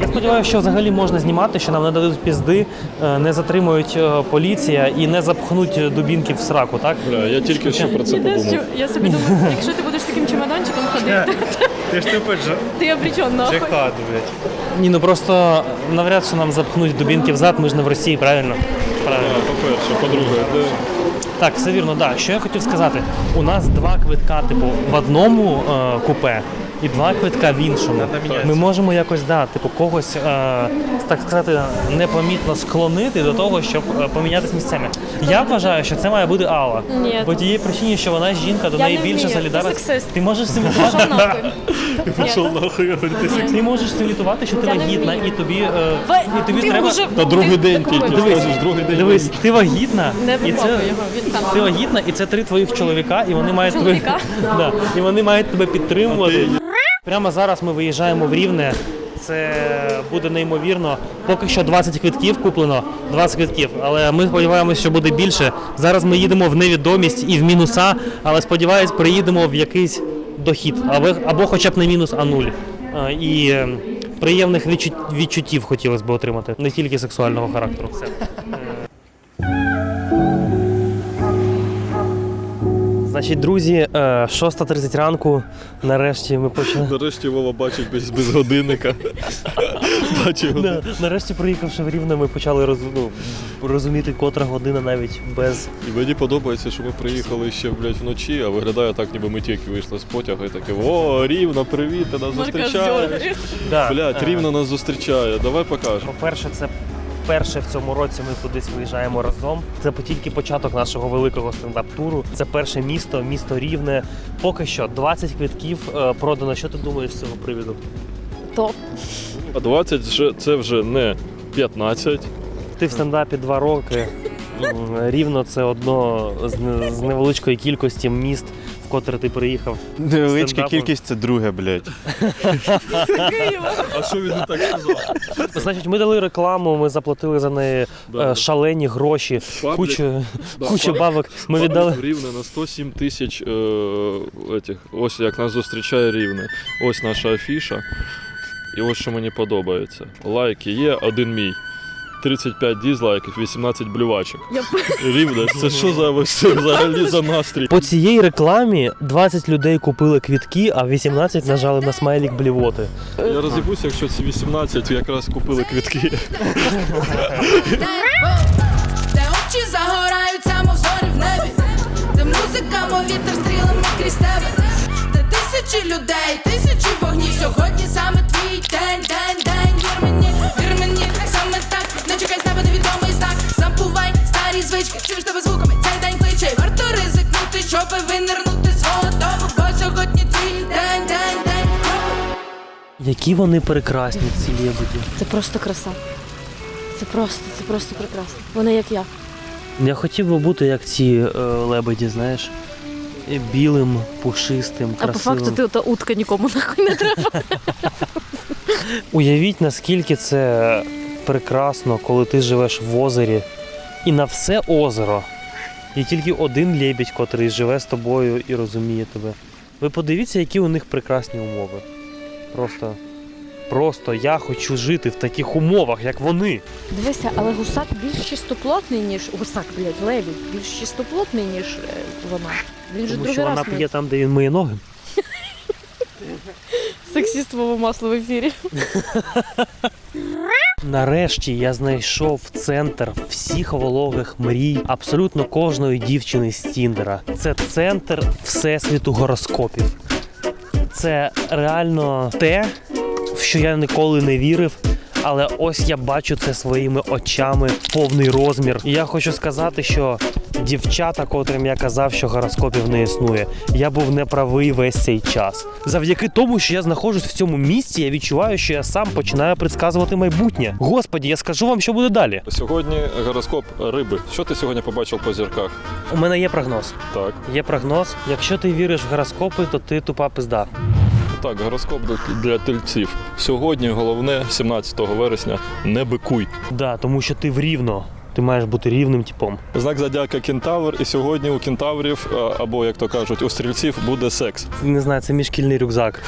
Я сподіваюся, що взагалі можна знімати, що нам не дадуть пізди, е, не затримують е, поліція і не запхнуть дубінки в сраку, так? Бля, я тільки що про це подумав. я собі думаю, якщо ти будеш таким чемоданчиком ходити, Ти ж тепер же ти обречен нахуй. блядь. Ні, ну просто навряд чи нам запхнуть дубінки в зад, ми ж не в Росії, правильно? Правильно. По-перше, по-друге, де Так, все вірно, да. Що я хотів сказати? У нас два квитка, типу, в одному е, купе і два квитка в іншому. Ми можемо якось, да, типу, когось, е, так сказати, непомітно склонити до того, щоб е, помінятися місцями. Я вважаю, що це має бути Алла. Ні. По тієї причині, що вона жінка, до Я неї не більше вмію. солідарна. Ти сексист. Ти можеш Пішов симулювати. Пішов нахуй. Ти, ти можеш симулювати, що ти Я не вагітна, вмію. і тобі, е, Ви- і тобі ти треба. вже- Та другий ти день тільки скажеш, другий день. Дивись, ти вагітна, Не і викопуй це його, він там. ти вагітна, і це три твоїх чоловіка, і вони мають тебе, Чоловіка? да, і вони мають тебе підтримувати. Прямо зараз ми виїжджаємо в Рівне. Це буде неймовірно. Поки що 20 квитків куплено, 20 квитків, але ми сподіваємося, що буде більше. Зараз ми їдемо в невідомість і в мінуса, але сподіваюсь, приїдемо в якийсь дохід, або, або хоча б не мінус, а нуль. І е, приємних відчуттів хотілося б отримати, не тільки сексуального характеру. Значить, друзі, е, 6.30 ранку. Нарешті ми почали. Нарешті Вова бачить без, без годинника. Бачив. Да, нарешті, приїхавши в Рівне, ми почали роз, ну, розуміти, котра година навіть без. І мені подобається, що ми приїхали ще блядь, вночі, а виглядає так, ніби ми тільки вийшли з потяга і таке О, рівно, привіт, ти нас зустрічаєш. Да, Блядь, е, рівно нас зустрічає. Давай покажемо. По-перше, це вперше в цьому році ми кудись виїжджаємо разом. Це тільки початок нашого великого стендап-туру. Це перше місто, місто Рівне. Поки що 20 квитків е, продано. Що ти думаєш з цього привіду? Топ. А 20 вже- це вже не 15. Ти в стендапі два роки. Рівно це одно з невеличкої кількості міст, котре ти приїхав. Невеличка Стендапом. кількість це друге, блядь. А що він не так сказав? Значить, ми дали рекламу, ми заплатили за неї Да. е, шалені гроші, Паблік. кучу, Да, кучу паблік- бабок. Ми віддали. Рівне на 107 тисяч е, етих. Ось як нас зустрічає рівне. Ось наша афіша. І ось що мені подобається. Лайки є, один мій. 35 дізлайків, 18 блювачок. Я Рівне, це що за це взагалі за настрій? По цій рекламі 20 людей купили квітки, а 18 нажали на смайлік блівоти. Я розібуся, якщо ці 18 якраз купили квітки. Де очі загораються, мов зорі в небі, де музика, мов вітер стрілами крізь тебе, де тисячі людей, тисячі вогнів. Сьогодні саме твій день, день, день. Вір мені, вір мені, саме так. Не чекай з неба невідомий знак. Забувай старі звички, чуєш тебе звуками. Цей день кличе. Варто ризикнути, щоб винирнути з свого дому. Бо сьогодні твій день, день, день. Які вони прекрасні, ці лебеді. Це просто краса. Це просто, це просто прекрасно. Вони як я. Я хотів би бути як ці е, лебеді, знаєш, е, білим, пушистим, А по красивим. факту ти ота утка нікому нахуй не треба. Уявіть, наскільки це прекрасно, коли ти живеш в озері, і на все озеро є тільки один лебідь, котрий живе з тобою і розуміє тебе. Ви подивіться, які у них прекрасні умови. Просто, просто я хочу жити в таких умовах, як вони. Дивися, але гусак більш чистоплотний, ніж гусак, блядь, лебідь, більш чистоплотний, ніж е, вона. Він же Тому другий що вона п'є там, де він миє ноги. Сексістове масло в ефірі. Нарешті я знайшов центр всіх вологих мрій абсолютно кожної дівчини з Тіндера. Це центр всесвіту гороскопів. Це реально те, в що я ніколи не вірив. Але ось я бачу це своїми очами, повний розмір. І я хочу сказати, що дівчата, котрим я казав, що гороскопів не існує, я був неправий весь цей час. Завдяки тому, що я знаходжусь в цьому місці, я відчуваю, що я сам починаю предсказувати майбутнє. Господі, я скажу вам, що буде далі. Сьогодні гороскоп риби. Що ти сьогодні побачив по зірках? У мене є прогноз. Так. Є прогноз. Якщо ти віриш в гороскопи, то ти тупа пизда. Так, гороскоп для тельців. Сьогодні головне, 17 вересня, не бикуй. Да, тому що ти в рівно. Ти маєш бути рівним типом. Знак зодіака кентавр, і сьогодні у кентаврів, або як то кажуть, у стрільців буде секс. Не знаю, це мій шкільний рюкзак.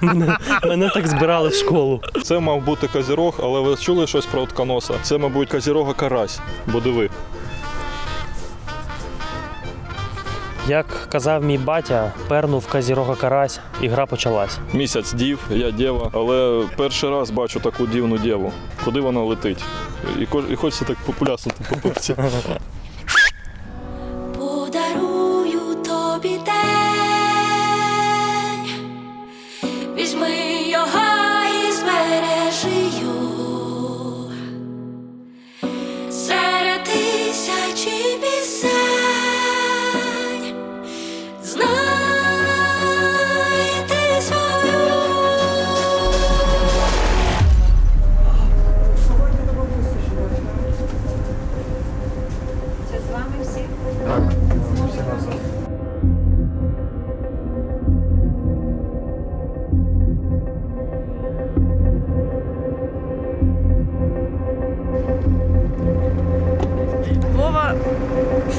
Мене, мене так збирали в школу. Це мав бути козірог, але ви чули щось про утконоса? Це, мабуть, козірога карась. Бо диви. Як казав мій батя, пернув казірога карась, і гра почалась. Місяць дів, я дєва, але перший раз бачу таку дівну дєву. Куди вона летить? І, і хочеться так популясно по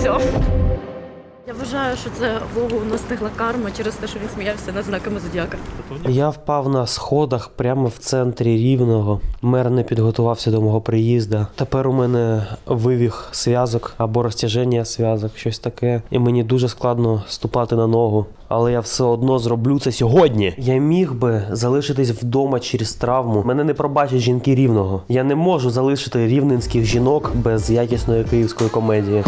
все. Я вважаю, що це Вову настигла карма через те, що він сміявся над знаками зодіака. Я впав на сходах прямо в центрі рівного. Мер не підготувався до мого приїзду. Тепер у мене вивіг зв'язок або розтяження зв'язок, щось таке. І мені дуже складно ступати на ногу. Але я все одно зроблю це сьогодні. Я міг би залишитись вдома через травму. Мене не пробачать жінки рівного. Я не можу залишити рівненських жінок без якісної київської комедії.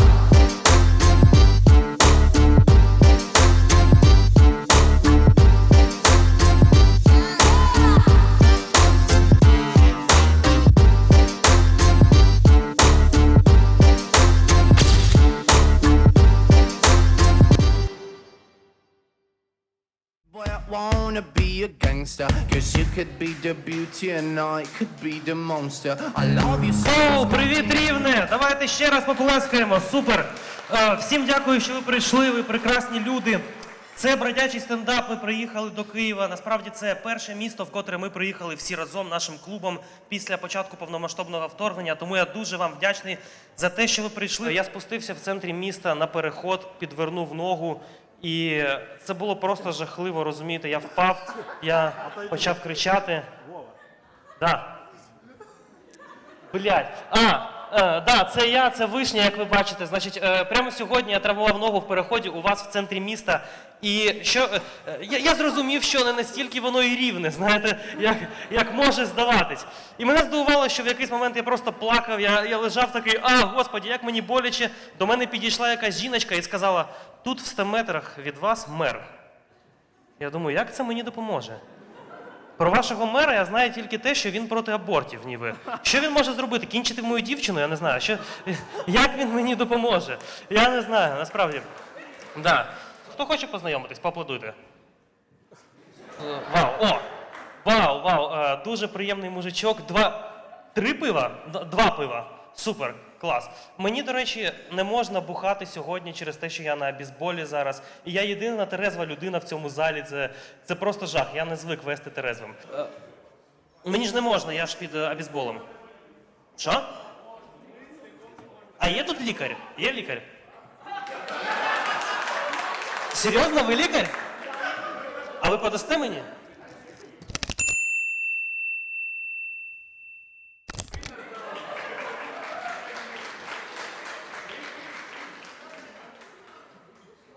Wanna be a gangster. Cause you could be the beauty and I could be the monster. I love you so О, привіт, рівне! Давайте ще раз поплескаємо. Супер! Е, Всім дякую, що ви прийшли. Ви прекрасні люди. Це бродячий стендап. Ми приїхали до Києва. Насправді це перше місто, в котре ми приїхали всі разом нашим клубом після початку повномасштабного вторгнення. Тому я дуже вам вдячний за те, що ви прийшли. Я спустився в центрі міста на переход, підвернув ногу. І це було просто жахливо, розумієте. Я впав, я почав кричати. Да. Блять. А, е, да, це я, це вишня, як ви бачите. Значить, е, прямо сьогодні я травмував ногу в переході у вас в центрі міста. І що е, я, я зрозумів, що не настільки воно і рівне, знаєте, як, як може здаватись. І мене здивувало, що в якийсь момент я просто плакав, я, я лежав такий, а, господі, як мені боляче. До мене підійшла якась жіночка і сказала: тут в 100 метрах від вас мер. Я думаю, як це мені допоможе? Про вашого мера я знаю тільки те, що він проти абортів, ніби. Що він може зробити? Кінчити мою дівчину? Я не знаю. Що... Як він мені допоможе? Я не знаю, насправді. Да. Хто хоче познайомитись, поаплодуйте. Вау, о! Вау, вау! е, Дуже приємний мужичок. Два. Три пива? Два пива. Супер, клас. Мені, до речі, не можна бухати сьогодні через те, що я на бізболі зараз. І я єдина терезва людина в цьому залі. Це, це просто жах. Я не звик вести терезвим. Е, Мені ж не можна, я ж під е, абізболем. Що? А є тут лікар? Є лікар? Серйозно, ви лікар? А ви подасте мені?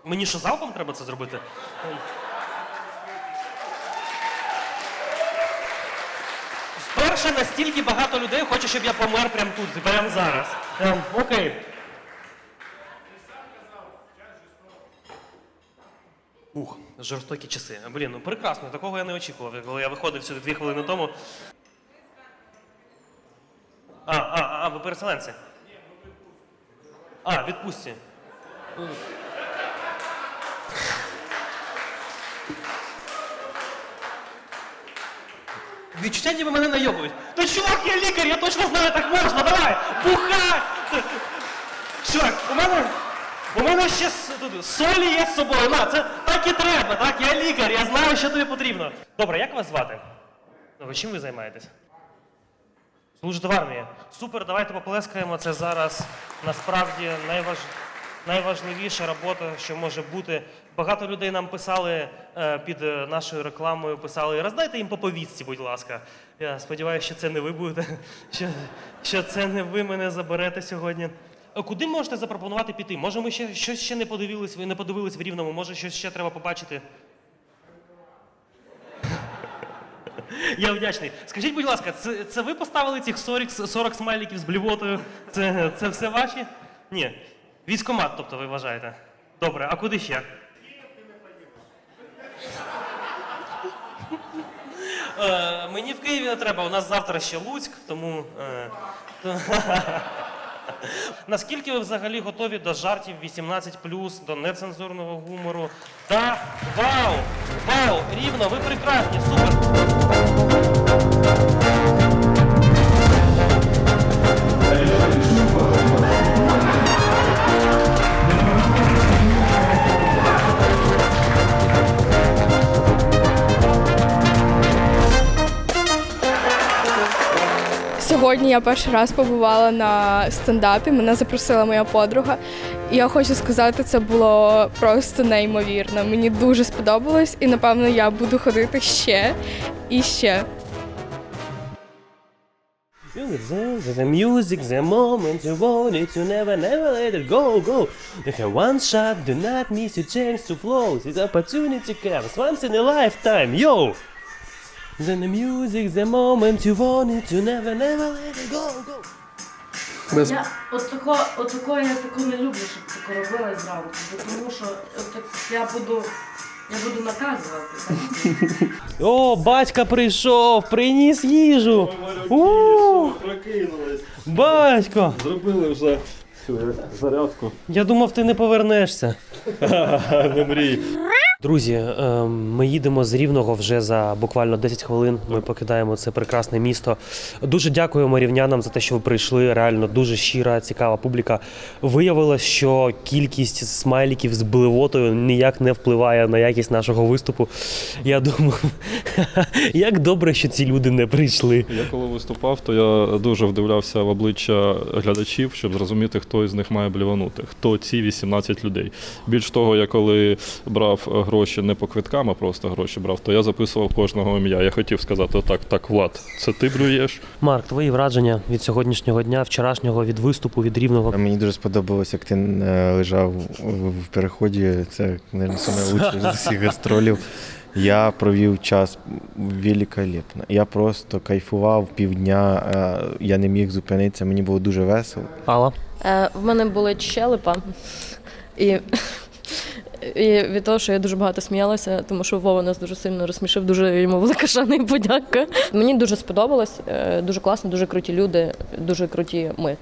Мені що залпом треба це зробити? Вперше настільки багато людей хоче, щоб я помер прямо тут, прямо зараз. Окей. Ух, жорстокі часи. Блін, ну прекрасно, такого я не очікував, коли я виходив сюди дві хвилини тому. А, а, а, ви переселенці? А, відпустці. Відчуття ніби мене найобують. Та чувак, я лікар, я точно знаю, так можна, давай! Бухай! Чувак, у мене. У мене ще солі є з собою. На, це так і треба, так? Я лікар, я знаю, що тобі потрібно. Добре, як вас звати? Ви чим ви займаєтесь? Служите в армії. Супер, давайте поплескаємо. Це зараз насправді найваж... найважливіша робота, що може бути. Багато людей нам писали е, під е, нашою рекламою, писали, роздайте їм по повістці, будь ласка. Я сподіваюся, що це не ви будете, що, що це не ви мене заберете сьогодні. Е, Куди можете запропонувати піти? Може, ми ще щось ще не подивились, не подивились в рівному, може, щось ще треба побачити. Я вдячний. Скажіть, будь ласка, це, це ви поставили цих 40, 40 смайликів з блювотою? Це, це все ваші? Ні. Військомат, тобто ви вважаєте. Добре, а куди ще? Е, мені в Києві не треба, у нас завтра ще Луцьк, тому. Е, то... Наскільки ви взагалі готові до жартів 18 до нецензурного гумору? Та вау! Вау! Рівно, ви прекрасні, супер! Сьогодні я перший раз побувала на стендапі. Мене запросила моя подруга. І я хочу сказати, це було просто неймовірно. Мені дуже сподобалось, і напевно я буду ходити ще і ще. The, the music, the moment you want it, you never, never let it go, go. You have one shot, do not miss your chance to flow. This opportunity comes once in a lifetime, yo! Then the music, the moment you want it, you never, never let it go, go. Я от тако, от тако я тако не люблю, щоб тако робили зранку, бо тому що от так я буду, я буду наказувати. Так? О, батька прийшов, приніс їжу. У, Прокинулись. батько! Зробили вже зарядку. Я думав, ти не повернешся. Не мрій. Друзі, ем, ми їдемо з Рівного вже за буквально 10 хвилин. Ми покидаємо це прекрасне місто. Дуже дякуємо рівнянам за те, що ви прийшли. Реально дуже щира, цікава публіка. Виявилось, що кількість смайліків з бливотою ніяк не впливає на якість нашого виступу. Я думаю, як добре, що ці люди не прийшли. Я коли виступав, то я дуже вдивлявся в обличчя глядачів, щоб зрозуміти, хто із них має бліванути, хто ці 18 людей. Більш того, я коли брав гроші не по квиткам, а просто гроші брав, то я записував кожного ім'я. Я хотів сказати, так, так, Влад, це ти блюєш? Марк, твої враження від сьогоднішнього дня, вчорашнього, від виступу, від рівного. Мені дуже сподобалось, як ти е, лежав в переході. Це, найкраще з усіх гастролів. Я провів час великолепно. Я просто кайфував півдня, е, я не міг зупинитися, мені було дуже весело. Алла. Е, в мене болить щелепа. І, і від того, що я дуже багато сміялася, тому що Вова нас дуже сильно розсмішив, дуже йому велика шана і подяка. Мені дуже сподобалось, е, дуже класно, дуже круті люди, дуже круті ми.